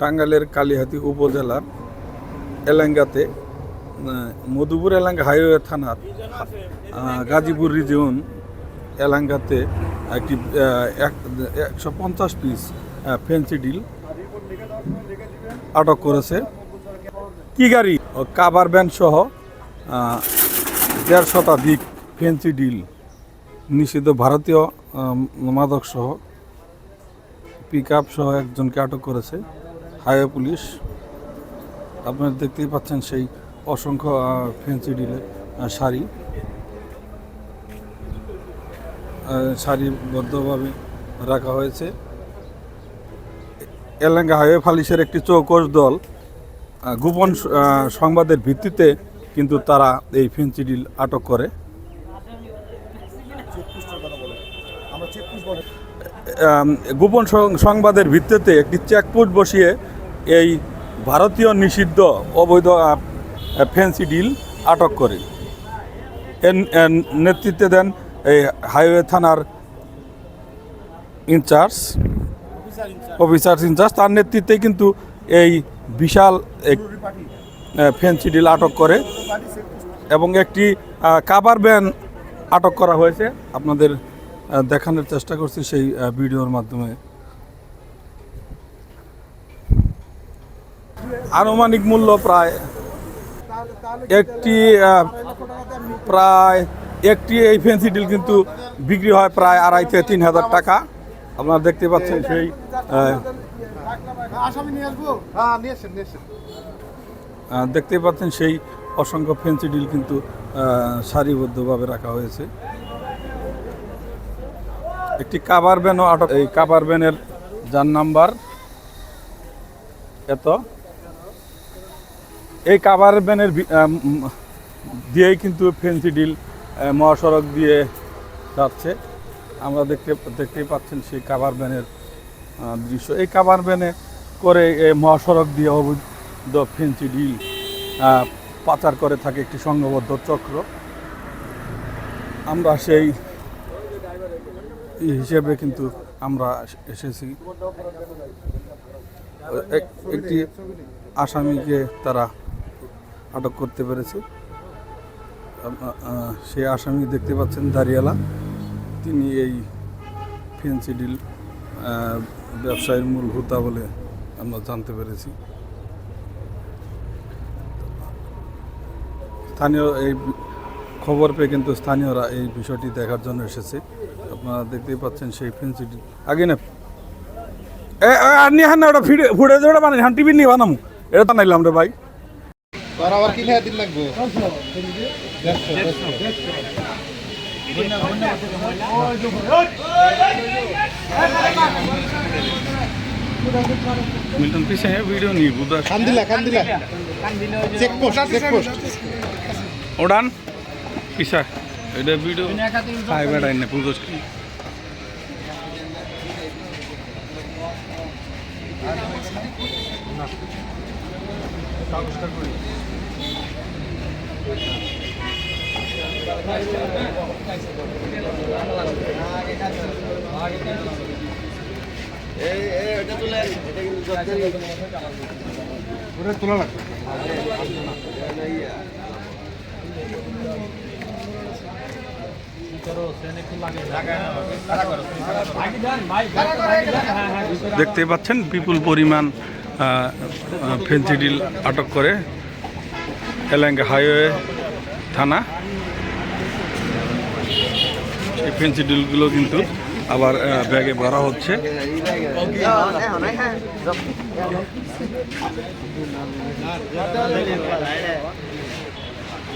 টাঙ্গাইলের কালিহাতি উপজেলার এলাঙ্গাতে Madhupur Elanga highway থানার গাজীপুর রিজিয়ন এলাঙ্গাতে একটি একশো পঞ্চাশ পিস ফেন্সি ডিল আটক করেছে। কি গাড়ি? ও, কাভার ব্যান সহ দেড় শতাধিক ফেন্সি ডিল নিষিদ্ধ ভারতীয় মাদক সহ পিক সহ একজনকে আটক করেছে হাইওয়ে পুলিশ। আপনারা দেখতেই পাচ্ছেন সেই অসংখ্য ফেন্সি আহ, শাড়ি। সারিবদ্ধভাবে রাখা হয়েছে। এলাঙ্গা হাইওয়ে ফালিশের একটি চৌকস দল গোপন সংবাদের ভিত্তিতে কিন্তু তারা এই ফেন্সি ডিল আটক করে। গোপন সংবাদের ভিত্তিতে একটি চেকপোস্ট বসিয়ে এই ভারতীয় নিষিদ্ধ অবৈধ ফ্যান্সি ডিল আটক করে। এর নেতৃত্বে দেন এই হাইওয়ে থানার ইনচার্জ অফিসার ইনচার্জ। তার নেতৃত্বে কিন্তু এই বিশাল এক ফ্যান্সি ডিল আটক করে এবং একটি কাবার ব্যান আটক করা হয়েছে। আপনাদের দেখানোর চেষ্টা করছি সেই ভিডিওর মাধ্যমে। আনুমানিক মূল্য প্রায় একটি প্রায় একটি এই ফেন্সি ডিল কিন্তু বিক্রি হয় প্রায় আড়াই থেকে তিন হাজার টাকা। আপনারা দেখতে পাচ্ছেন সেই দেখতে পাচ্ছেন সেই অসংখ্য ফেন্সি ডিল কিন্তু সারিবদ্ধভাবে রাখা হয়েছে। একটি কাভার ভ্যানও আটক এই কাভার ভ্যানের যার নাম্বার এত। এই আহ, উম, দিয়েই কিন্তু ফেন্সি ডিল মহাসড়ক দিয়ে যাচ্ছে। আমরা দেখতে দেখতেই পাচ্ছেন সেই কাভার ভ্যানের দৃশ্য। এই কাভার ভ্যানে করে মহাসড়ক দিয়ে অবৈধ ফেন্সি ডিল পাচার করে থাকে একটি সংঘবদ্ধ চক্র। আমরা সেই হিসেবে কিন্তু আমরা এসেছি। এক- একটি আসামিকে তারা আটক করতে পেরেছে। সেই আসামি দেখতে পাচ্ছেন দাঁড়িয়ালা। তিনি এই ফেন্সি ডিল আহ, ব্যবসায়ের মূল হোতা বলে আমরা জানতে পেরেছি। স্থানীয় এই খবর পেয়ে কিন্তু স্থানীয়রা এই বিষয়টি দেখার জন্য এসেছে। আপনারা দেখতেই পাচ্ছেন সেই ফেন্সি ডিল আগে না। আর নিয়ে হান না ওটা ফিরে ফুটে ওটা বানাই হান টিভি নিয়ে বানামু। এটা তো নাইলাম রে ভাই। তোর আবার কি খেয়ে দিন লাগবে? দেড়শো দেড়শো মিল্টন পিছে ভিডিও নিয়ে বুঝা কান্দিলা কান্দিলা। Check post ওড়ান। পিছা এটা ভিডিও খাই বেড়াই না পুজো তোলা লাগবে। দেখতে পাচ্ছেন বিপুল পরিমাণ ফেন্সিডিল আটক করে এলাঙ্গা হাইওয়ে থানা। এই ফেন্সিডিলগুলো কিন্তু আবার ব্যাগে ভরা হচ্ছে।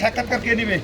সাক্ষাৎকার কে নিবে?